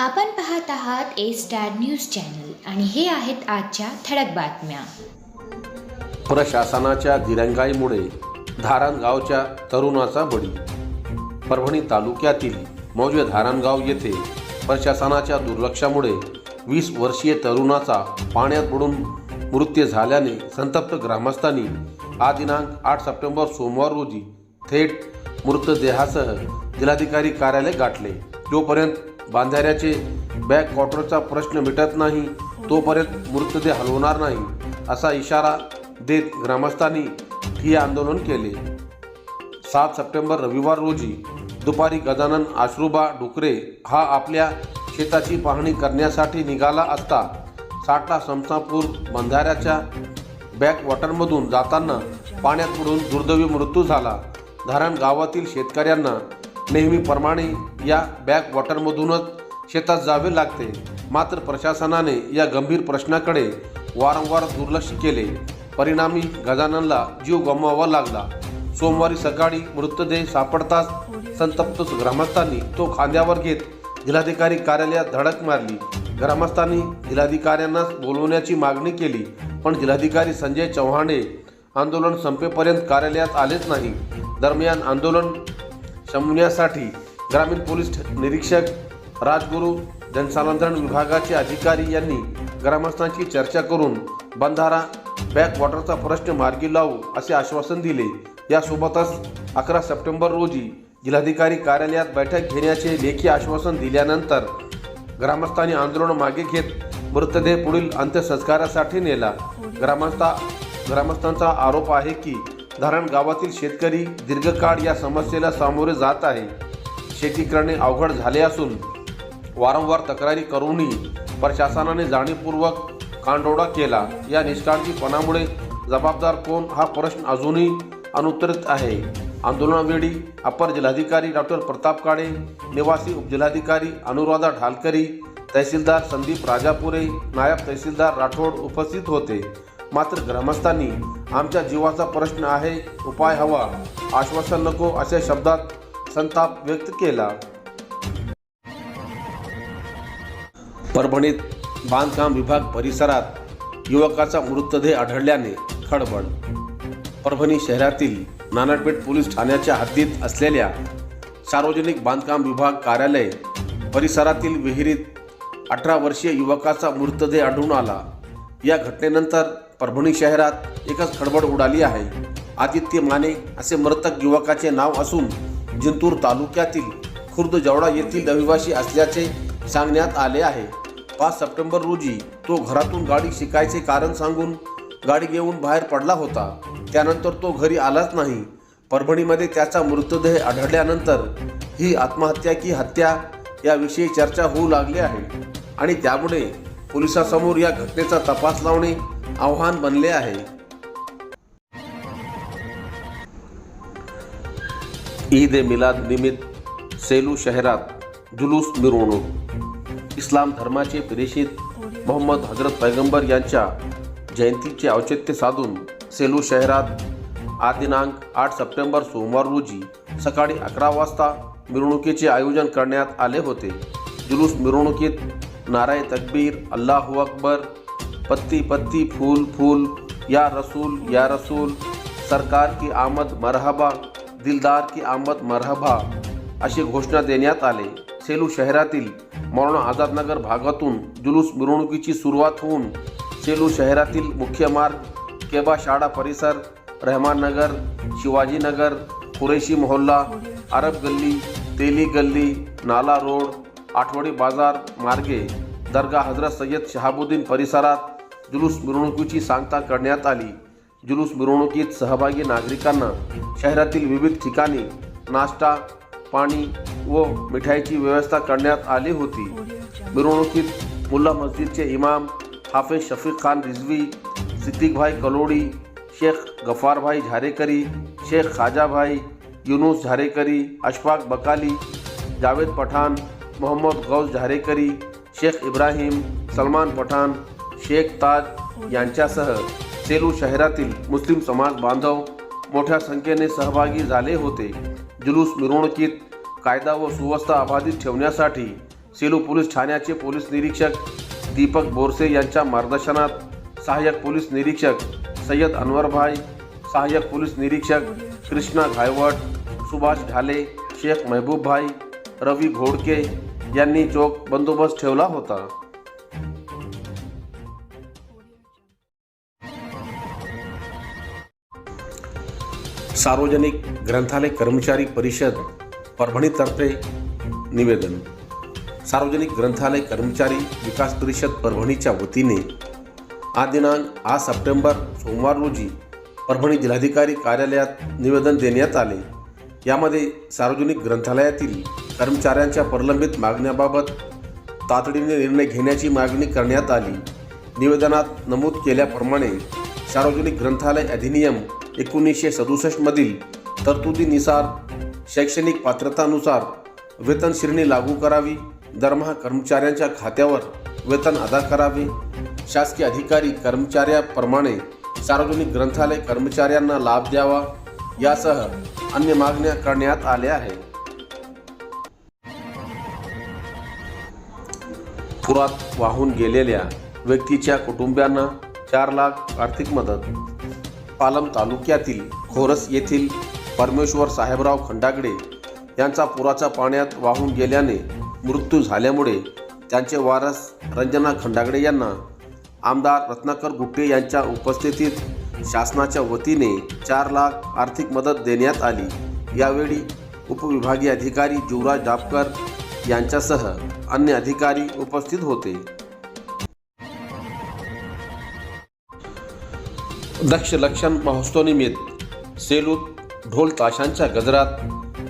आपण पाहत आहात ए स्टार न्यूज चॅनल आणि हे आहेत आजच्या ठळक बातम्या. प्रशासनाच्या दिरंगाईमुळे धारणगावच्या तरुणाचा बळी. परभणी तालुक्यातील मौजे धारणगाव येथे प्रशासनाच्या दुर्लक्षामुळे वीस वर्षीय तरुणाचा पाण्यात बुडून मृत्यू झाल्याने संतप्त ग्रामस्थांनी हा दिनांक आठ सप्टेंबर सोमवार रोजी थेट मृतदेहासह जिल्हाधिकारी कार्यालय गाठले. जोपर्यंत बांधाऱ्याचे बॅक क्वार्टरचा प्रश्न मिटत नाही तोपर्यंत मृतदेह हलवणार नाही असा इशारा देत ग्रामस्थांनी हे आंदोलन केले. सात सप्टेंबर रविवार रोजी दुपारी गजानन आश्रुबा डुकरे हा आपल्या शेताची पाहणी करण्यासाठी निघाला असता साठा समसापूर बंधाऱ्याच्या बॅक वॉटरमधून जाताना पाण्यात बुडून दुर्दैवी मृत्यू झाला. धारण गावातील शेतकऱ्यांना नेहमीप्रमाणे या बॅक वॉटरमधूनच शेतात जावे लागते. मात्र प्रशासनाने या गंभीर प्रश्नाकडे वारंवार दुर्लक्ष केले. परिणामी गजाननला जीव गमवावा लागला. सोमवारी सकाळी मृतदेह सापडताच संतप्त ग्रामस्थांनी तो खांद्यावर घेत जिल्हाधिकारी कार्यालयात धडक मारली. ग्रामस्थांनी जिल्हाधिकाऱ्यांना बोलवण्याची मागणी केली पण जिल्हाधिकारी संजय चव्हाणे आंदोलन संपेपर्यंत कार्यालयात आलेच नाही. दरम्यान आंदोलन शमवण्यासाठी ग्रामीण पोलीस निरीक्षक राजगुरू जनसंधारण विभागाचे अधिकारी यांनी ग्रामस्थांची चर्चा करून बंधारा बॅकवॉटरचा प्रश्न मार्गी लावू असे आश्वासन दिले. यासोबतच अकरा सप्टेंबर रोजी जिल्हाधिकारी कार्यालयात बैठक घेण्याचे लेखी आश्वासन दिल्यानंतर ग्रामस्थांनी आंदोलन मागे घेत मृतदेह पुढील अंत्यसंस्कारासाठी नेला. ग्रामस्था ग्रामस्थांचा आरोप आहे की धरण गावातील शेतकरी दीर्घकाळ या समस्येला सामोरे जात आहे. शेती करणे अवघड झाले असून वारंवार तक्रारी करूनही प्रशासनाने जाणीवपूर्वक कांडोडा केला. या निष्काळजीपणामुळे जबाबदार कोण हा प्रश्न अजूनही अनुत्तरित आहे. आंदोलनावेळी अपर जिल्हाधिकारी डॉक्टर प्रताप काळे निवासी उपजिल्हाधिकारी अनुराधा ढालकरी तहसीलदार संदीप राजापुरे नायब तहसीलदार राठोड उपस्थित होते. मात्र ग्रामस्थांनी आमच्या जीवाचा प्रश्न आहे उपाय हवा आश्वासन नको अशा शब्दात संताप व्यक्त केला. परभणीत बांधकाम विभाग परिसरात युवकाचा मृतदेह आढळल्याने खळबळ. परभणी शहरातील नानापेठ पोलीस ठाण्याच्या हद्दीत असलेल्या सार्वजनिक बांधकाम विभाग कार्यालय परिसरातील विहिरीत अठरा वर्षीय युवकाचा मृतदेह आढळून आला. या घटनेनंतर परभणी शहरात एकच खडबड उडाली आहे. आदित्य माने असे मृतक युवकाचे नाव असून जिंतूर तालुक्यातील खुर्द जवळा येथील रहिवासी असल्याचे सांगण्यात आले आहे. पाच सप्टेंबर रोजी तो घरातून गाडी शिकायचे कारण सांगून गाडी घेऊन बाहेर पडला होता. त्यानंतर तो घरी आलाच नाही. परभणीमध्ये त्याचा मृतदेह आढळल्यानंतर ही आत्महत्या की हत्या याविषयी चर्चा होऊ लागली आहे आणि त्यामुळे पोलिसांसमोर या घटनेचा तपास लावणे आव्हान बनले आहे. ईद ए मिलाद निमित्त सेलू शहरात जुलूस मिरवणूक. इस्लाम धर्माचे प्रेषित मोहम्मद हजरत पैगंबर यांच्या जयंतीचे औचित्य साधून सेलू शहरात आज दिनांक आठ सप्टेंबर सोमवार रोजी सकाळी अकरा वाजता मिरवणुकीचे आयोजन करण्यात आले होते. जुलूस मिरवणुकीत नाराय तकबीर अल्लाहू अकबर पत्ती पत्ती फूल फूल या रसूल या रसूल सरकार की आमद मरहबा दिलदार की आमद मरहबा अशी घोषणा देण्यात आले. सेलू शहरातील मौलाना आझादनगर भागातून जुलूस मिरवणुकीची सुरुवात होऊन सेलू शहरातील मुख्य मार्ग केबा शाळा परिसर रहमाननगर शिवाजीनगर कुरेशी मोहल्ला अरब गल्ली तेली गल्ली नाला रोड आठवडी बाजार मार्गे दर्गा हजरत सय्यद शहाबुद्दीन परिसरात जुलूस मिरवणुकीची सांगता करण्यात आली. जुलूस मिरवणुकीत सहभागी नागरिकांना शहरातील विविध ठिकाणी नाश्ता पाणी व मिठाईची व्यवस्था करण्यात आली होती. मिरवणुकीत मुल्ला मस्जिदचे इमाम हाफिज शफीक खान रिझवी सिद्दीकभाई कलोडी शेख गफारभाई झारेकरी शेख खाजाभाई युनुस झारेकरी अशफाक बकाली जावेद पठाण मोहम्मद गौस झारेकरी शेख इब्राहिम सलमान पठाण शेख ताज यांच्यासह सेलू शहरातील मुस्लिम समाज बांधव मोठ्या संख्येने सहभागी झाले होते. जुलूस मिरवणुकीत कायदा व सुव्यवस्था अबाधित ठेवण्यासाठी सेलू पोलीस ठाण्याचे पोलीस निरीक्षक दीपक बोरसे यांच्या मार्गदर्शनात सहाय्यक पोलीस निरीक्षक सय्यद अनवरभाई सहाय्यक पोलीस निरीक्षक कृष्णा घायवट सुभाष ढाले शेख महबूबभाई रवी घोडके यांनी चोख बंदोबस्त ठेवला होता. सार्वजनिक ग्रंथालय कर्मचारी परिषद परभणीतर्फे निवेदन. सार्वजनिक ग्रंथालय कर्मचारी विकास परिषद परभणीच्या वतीने आज दिनांक आठ सप्टेंबर सोमवार रोजी परभणी जिल्हाधिकारी कार्यालयात निवेदन देण्यात आले. यामध्ये सार्वजनिक ग्रंथालयातील कर्मचाऱ्यांच्या प्रलंबित मागण्याबाबत तातडीने निर्णय घेण्याची मागणी करण्यात आली. निवेदनात नमूद केल्याप्रमाणे सार्वजनिक ग्रंथालय अधिनियम एकोणीसशे सदुसष्टमधील तरतुदीनुसार शैक्षणिक पात्रतानुसार वेतन श्रेणी लागू करावी. दरमहा कर्मचाऱ्यांच्या खात्यावर वेतन अदा करावे. शासकीय अधिकारी कर्मचाऱ्याप्रमाणे सार्वजनिक ग्रंथालय कर्मचाऱ्यांना लाभ द्यावा. यासह अन्य मागण्या करण्यात आल्या आहेत. पुरात वाहून गेलेल्या व्यक्तीच्या कुटुंबियांना चार लाख आर्थिक मदत पालम तालुक्यातील खोरस येथील परमेश्वर साहेबराव खंडागडे यांचा पुराच्या पाण्यात वाहून गेल्याने मृत्यू झाल्यामुळे त्यांचे वारस रंजना खंडागडे यांना आमदार रत्नाकर गुट्टे यांच्या उपस्थितीत शासनाच्या वतीने चार लाख आर्थिक मदत देण्यात आली. यावेळी उपविभागीय अधिकारी युवराज डापकर यांच्यासह अन्य अधिकारी उपस्थित होते. दक्ष लक्षण महोत्सवनिमित्त सेलूत ढोल ताशांच्या गजरात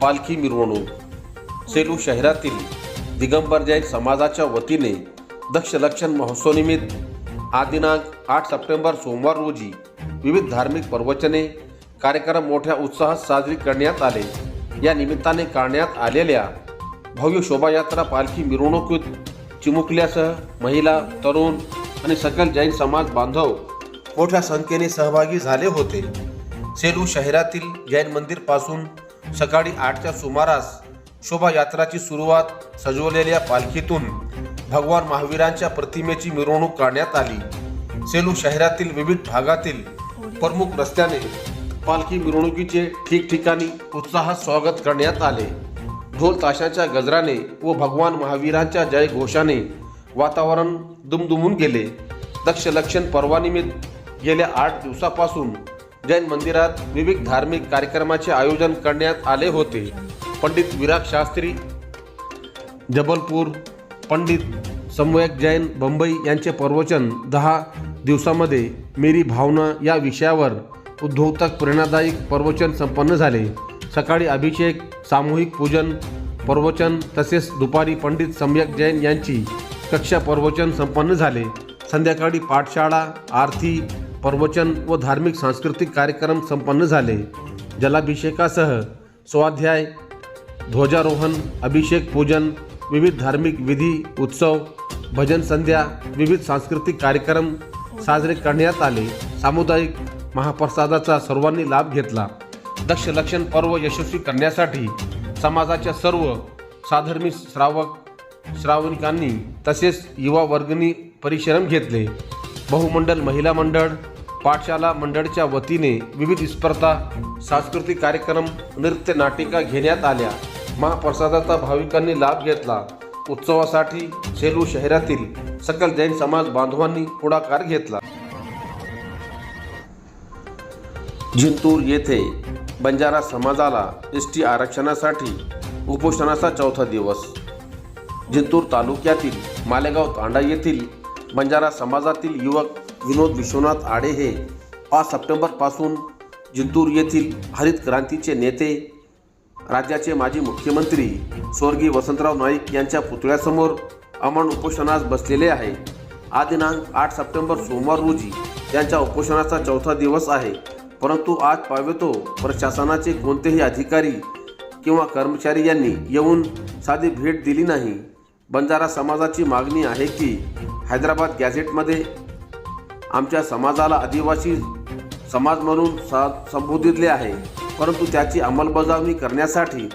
पालखी मिरवणूक. सेलू शहरातील दिगंबर जैन समाजाच्या वतीने दक्ष लक्षण महोत्सवनिमित्त आज दिनांक आठ सप्टेंबर सोमवार रोजी विविध धार्मिक प्रवचने कार्यक्रम मोठ्या उत्साहात साजरी करण्यात आले. या निमित्ताने काढण्यात आलेल्या भव्य शोभायात्रा पालखी मिरवणुकीत चिमुकल्यासह महिला तरुण आणि सकल जैन समाज बांधव मोठ्या संख्येने सहभागी झाले होते. सेलू शहरातील जैन मंदिरपासून सकाळी आठच्या सुमारास शोभायात्राची सुरुवात सजवलेल्या पालखीतून भगवान महावीरांच्या प्रतिमेची मिरवणूक काढण्यात आली. सेलू शहरातील विविध भागातील प्रमुख रस्त्याने पालखी मिरवणुकीचे ठिकठिकाणी उत्साहात स्वागत करण्यात आले. ढोल ताशाच्या गजराने व भगवान महावीरांच्या जय घोषाने वातावरण दुमदुमून गेले. दक्षलक्षण पर्वानिमित्त गेल्या आठ दिवसापासून जैन मंदिरात विविध धार्मिक कार्यक्रमाचे आयोजन करण्यात आले होते. पंडित विराग शास्त्री जबलपूर पंडित समवयक जैन बंबई यांचे प्रवचन दहा दिवसामध्ये मेरी भावना या विषयावर उद्बोधक प्रेरणादायी प्रवचन संपन्न झाले. सकाळी अभिषेक सामूहिक पूजन प्रवचन तसेच दुपारी पंडित सम्यक जैन यांची कक्षा प्रवचन संपन्न झाले. संध्याकाळी पाठशाळा आरती प्रवचन व धार्मिक सांस्कृतिक कार्यक्रम संपन्न झाले. जलाभिषेकासह स्वाध्याय ध्वजारोहण अभिषेक पूजन विविध धार्मिक विधी उत्सव भजन संध्या विविध सांस्कृतिक कार्यक्रम साजरे करण्यात आले. सामुदायिक महाप्रसादाचा सर्वांनी लाभ घेतला. दक्ष लक्षण पर्व यशस्वी करण्यासाठी समाजाच्या सर्व साधर्मी श्रावक श्रावणिकांनी तसेच युवा वर्गनी परिश्रम घेतले. बहुमंडल महिला मंडळ पाठशाला मंडळच्या वतीने विविध स्पर्धा सांस्कृतिक कार्यक्रम नृत्य नाटिका घेण्यात आल्या. महाप्रसादाचा भाविकांनी लाभ घेतला. उत्सवासाठी सेलू शहरातील सकल जैन समाज बांधवांनी पुढाकार घेतला. जिंतूर येथे बंजारा समाजाला एस टी आरक्षणासाठी उपोषणाचा चौथा दिवस. जिंतूर तालुक्यातील मालेगाव तांडा येथील बंजारा समाजातील युवक विनोद विश्वनाथ आडे हे पाच सप्टेंबरपासून जिंतूर येथील हरित क्रांतीचे नेते राज्याचे माजी मुख्यमंत्री स्वर्गीय वसंतराव नाईक यांच्या पुतळ्यासमोर अमन उपोषणास बसलेले आहे. आज दिनांक आठ सप्टेंबर सोमवार रोजी त्यांच्या उपोषणाचा चौथा दिवस आहे. परंतु आज पावेतो प्रशासनाचे कोणतेही अधिकारी किंवा कर्मचारी यांनी येऊन साधी भेट दिली नाही. बंजारा समाजाची मागणी आहे की हैदराबाद गॅझेटमध्ये आमच्या समाजाला आदिवासी समाज म्हणून सा संबोधितले आहे. परंतु त्याची अंमलबजावणी करण्यासाठी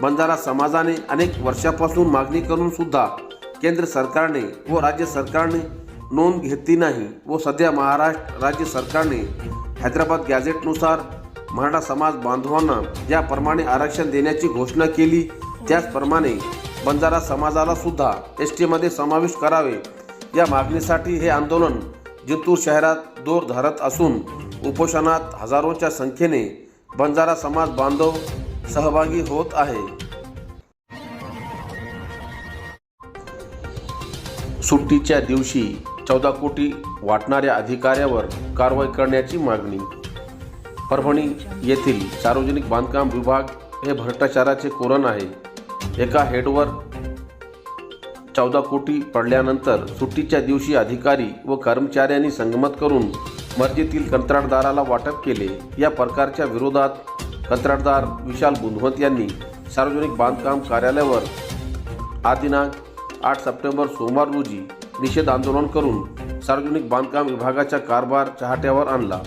बंजारा समाजाने अनेक वर्षापासून मागणी करून सुद्धा केंद्र सरकारने व राज्य सरकारने नोंद घेतली नाही व सध्या महाराष्ट्र राज्य सरकारने हैदराबाद गॅझेटनुसार मराठा समाज बांधवांना ज्याप्रमाणे आरक्षण देण्याची घोषणा केली त्याचप्रमाणे बंजारा समाजाला सुद्धा एस टीमध्ये समावेश करावे या मागणीसाठी हे आंदोलन जिंतूर शहरात दोर धरत असून उपोषणात हजारोच्या संख्येने बंजारा समाज बांधव सहभागी होत आहे. सुट्टीच्या दिवशी चौदा कोटी वाटणाऱ्या अधिकाऱ्यावर कारवाई करण्याची मागणी. परभणी येथील सार्वजनिक बांधकाम विभाग हे भ्रष्टाचाराचे कोरण आहे. एका हेडवर चौदा कोटी पडल्यानंतर सुट्टीच्या दिवशी अधिकारी व कर्मचाऱ्यांनी संगमत करून मर्जीतील कंत्राटदाराला वाटप केले. या प्रकारच्या विरोधात कंत्राटदार विशाल बुधवंत यांनी सार्वजनिक बांधकाम कार्यालयावर आदिनांक आठ सप्टेंबर सोमवार रोजी निषेध आंदोलन करून सार्वजनिक बांधकाम विभागाचा कारभार चहाट्यावर आणला.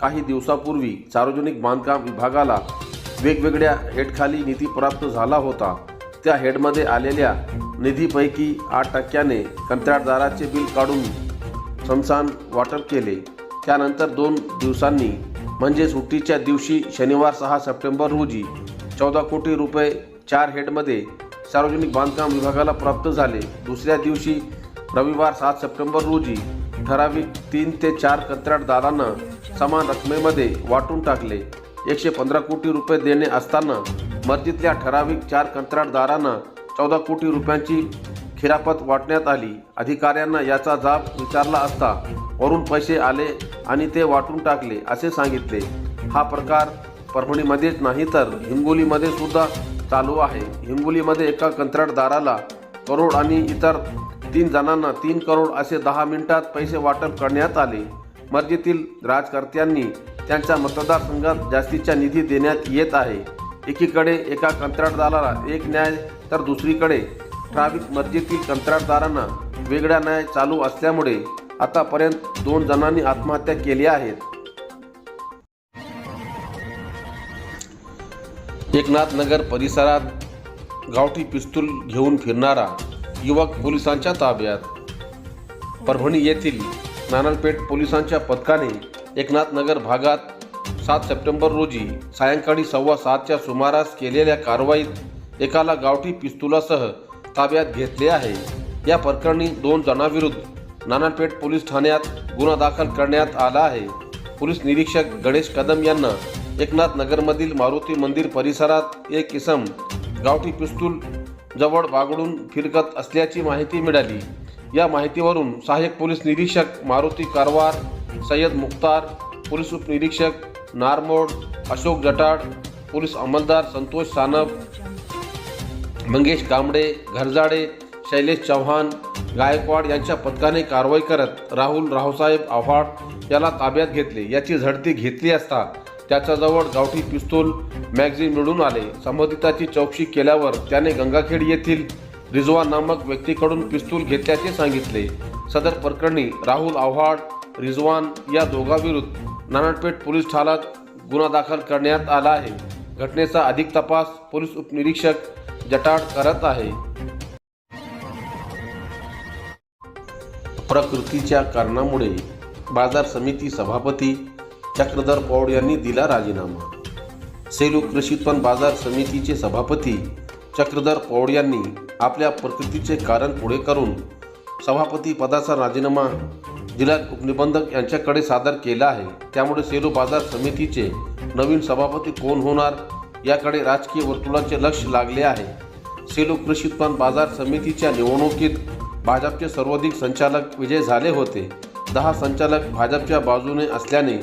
काही दिवसापूर्वी सार्वजनिक बांधकाम विभागाला वेगवेगळ्या हेडखाली निधी प्राप्त झाला होता. त्या हेडमध्ये आलेल्या निधीपैकी आठ टक्क्याने कंत्राटदाराचे बिल काढून समसान वाटप केले. त्यानंतर दोन दिवसांनी म्हणजे सुट्टीच्या दिवशी शनिवार सहा सप्टेंबर रोजी चौदा कोटी रुपये चार हेडमध्ये सार्वजनिक बांधकाम विभागाला प्राप्त झाले. दुसऱ्या दिवशी रविवार सात सप्टेंबर रोजी ठराविक तीन ते चार कंत्राटदारांना समान रकमेमध्ये वाटून टाकले. एकशे पंधरा कोटी रुपये देणे असताना मर्जीतल्या ठराविक चार कंत्राटदारांना चौदा कोटी रुपयांची खिरापत वाटण्यात आली. अधिकाऱ्यांना याचा जाब विचारला असता वरून पैसे आले आणि ते वाटून टाकले असे सांगितले. हा प्रकार परभणीमध्येच नाही तर हिंगोलीमध्ये सुद्धा चालू आहे. हिंगोलीमध्ये एका कंत्राटदाराला करोड आणि इतर तीन जणांना तीन करोड असे दहा मिनिटात पैसे वाटप करण्यात आले. मर्जीतील राजकर्त्यांनी त्यांच्या मतदारसंघात जास्तीचा निधी देण्यात येत आहे. एकीकडे एका कंत्राटदाराला एक न्याय तर दुसरीकडे ठराविक मर्जीतील कंत्राटदारांना वेगळा न्याय चालू असल्यामुळे आतापर्यंत दोन जणांनी आत्महत्या केल्या आहेत एकनाथ नगर परिसरात गावठी पिस्तूल घेऊन फिरणारा युवक पोलिसांच्या ताब्यात. परभणी येथील नानलपेठ पोलिसांच्या पथकाने एकनाथ नगर भागात सात सप्टेंबर रोजी सायंकाळी सव्वा सातच्या सुमारास केलेल्या कारवाईत एकाला गावठी पिस्तुलासह ताब्यात घेतले आहे. या प्रकरणी दोन जणांविरुद्ध नानापेठ पोलीस ठाण्यात गुन्हा दाखल करण्यात आला आहे. पोलीस निरीक्षक गणेश कदम यांना एकनाथ नगरमधील मारुती मंदिर परिसरात एक किसम गावठी पिस्तूल जवळ बागडून फिरकत असल्याची माहिती मिळाली. या माहितीवरून सहाय्यक पोलीस निरीक्षक मारुती कारवार सय्यद मुख्तार पोलीस उपनिरीक्षक नारमोड अशोक जटाड पोलीस अंमलदार संतोष सानप मंगेश कांबडे घरजाडे शैलेश चव्हाण गायकवाड यांच्या पथकाने कारवाई करत राहुल रावसाहेब आव्हाड याला ताब्यात घेतले. याची झडती घेतली असता त्याच्याजवळ गावठी पिस्तूल मॅगझिन मिळून आले. संबंधिताची चौकशी केल्यावर त्याने गंगाखेड येथील रिजवा नामक व्यक्तीकडून पिस्तूल घेतल्याचे सांगितले. सदर प्रकरणी राहुल आव्हाड रिजवान या दोघांविरुद्ध नानाटपेठ पोलीस ठाण्यात गुन्हा दाखल करण्यात आला आहे. घटनेचा अधिक तपास पोलीस उपनिरीक्षक जटाड करत आहे. प्रकृतीच्या कारणामुळे बाजार समिती सभापती चक्रधर पौड यांनी दिला राजीनामा. सेलू कृषी उत्पन्न बाजार समितीचे सभापती चक्रधर पौड यांनी आपल्या प्रकृतीचे कारण पुढे करून सभापती पदाचा राजीनामा जिल्हा उपनिबंधक यांच्याकडे सादर केला आहे. त्यामुळे सेलू बाजार समितीचे नवीन सभापती कोण होणार याकडे राजकीय वर्तुळाचे लक्ष लागले आहे. सेलू कृषी उत्पन्न बाजार समितीच्या निवडणुकीत भाजपचे सर्वाधिक संचालक विजय झाले होते. दहा संचालक भाजपच्या बाजूने असल्याने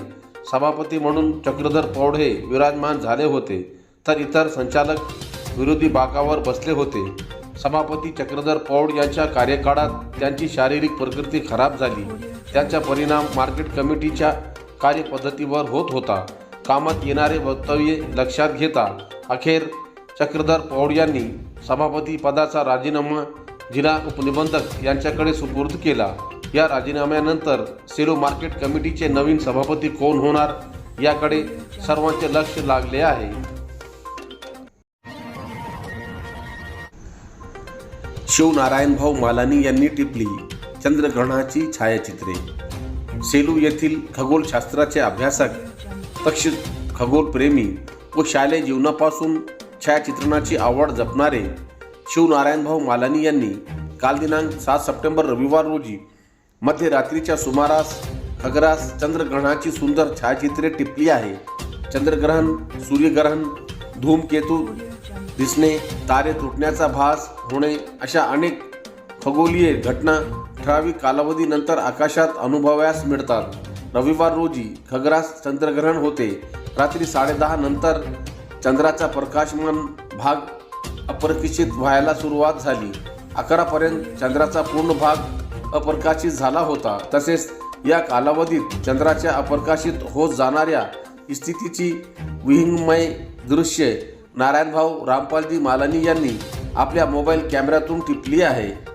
सभापती म्हणून चक्रधर पौड हे विराजमान झाले होते. तर इतर संचालक विरोधी बाकावर बसले होते. सभापती चक्रधर पौड यांच्या कार्यकाळात त्यांची शारीरिक प्रकृती खराब झाली. त्याचा परिणाम मार्केट कमिटीच्या कार्यपद्धतीवर होत होता. कामात येणारे वक्तव्ये लक्षात घेता अखेर चक्रधर पौड यांनी सभापती पदाचा राजीनामा जिल्हा उपनिबंधक यांच्याकडे सुपूर्द केला. या राजीनाम्यानंतर सेलो मार्केट कमिटीचे नवीन सभापती कोण होणार याकडे सर्वांचे लक्ष लागले आहे. शिवनारायणभाऊ मालानी यांनी टिपली. चंद्रग्रहणाची छायाचित्रे. सेलू येथील खगोलशास्त्राचे अभ्यासक तक्ष खगोलप्रेमी व शालेय जीवनापासून छायाचित्रणाची आवड जपणारे शिवनारायणभाऊ मालानी यांनी काल दिनांक सात सप्टेंबर रविवार रोजी मध्यरात्रीच्या सुमारास खगरास चंद्रग्रहणाची सुंदर छायाचित्रे टिपली आहे. चंद्रग्रहण सूर्यग्रहण धूमकेतू दिसणे तारे तुटण्याचा भास होणे अशा अनेक खगोलीय घटना ठराविक कालावधीनंतर आकाशात अनुभवायास मिळतात. रविवार रोजी खगरास चंद्रग्रहण होते. रात्री साडेदहा नंतर चंद्राचा प्रकाशमान भाग अप्रकाशित व्हायला सुरुवात झाली. अकरापर्यंत चंद्राचा पूर्ण भाग अप्रकाशित झाला होता. तसेच या कालावधीत चंद्राच्या अप्रकाशित होत जाणाऱ्या स्थितीची विहिंगमय दृश्ये नारायणभाऊ रामपालजी मालानी यांनी आपल्या मोबाईल कॅमेऱ्यातून टिपली आहे.